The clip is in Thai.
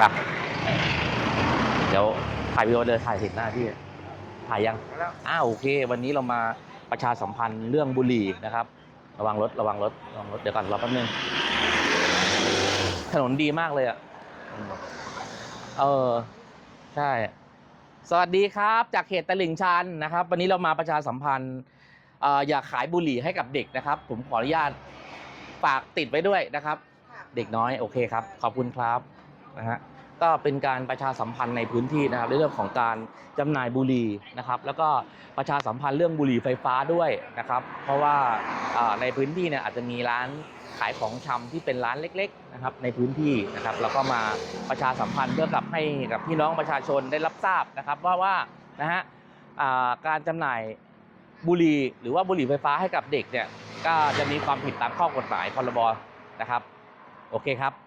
ครับ เดี๋ยวถ่ายวิดีโอเลยถ่ายเห็นหน้าพี่ถ่ายยังแล้วอ้าวโอเค วันนี้เรามาประชาสัมพันธ์เรื่องบุหรี่นะครับ ระวังรถระวังรถระวังรถเดี๋ยวก่อนรอแป๊บนึงถนนดีมากเลยอะอืมเออใช่ สวัสดีครับ จากเขตตลิ่งชันนะครับ วันนี้เรามาประชาสัมพันธ์เอ่ออยากขายบุหรี่ให้กับเด็กนะครับ ผมขออนุญาตฝากติดไว้ด้วยนะครับ เด็กน้อยโอเคครับ ขอบคุณครับ นะฮะก็เป็นการประชาสัมพันธ์ในพื้นที่นะครับในเรื่องของการจำหน่ายบุหรี่นะครับ แล้วก็ประชาสัมพันธ์เรื่องบุหรี่ไฟฟ้าด้วยนะครับ เพราะว่าในพื้นที่เนี่ยอาจจะมีร้านขายของชำที่เป็นร้านเล็ก ๆ นะครับ ในพื้นที่นะครับแล้วก็มาประชาสัมพันธ์เพื่อกับให้กับพี่น้องประชาชนได้รับทราบนะครับว่าว่านะฮะการจำหน่ายบุหรี่หรือว่าบุหรี่ไฟฟ้าให้กับเด็กเนี่ยก็จะมีความผิดตามข้อกฎหมายพรบนะครับ โอเคครับ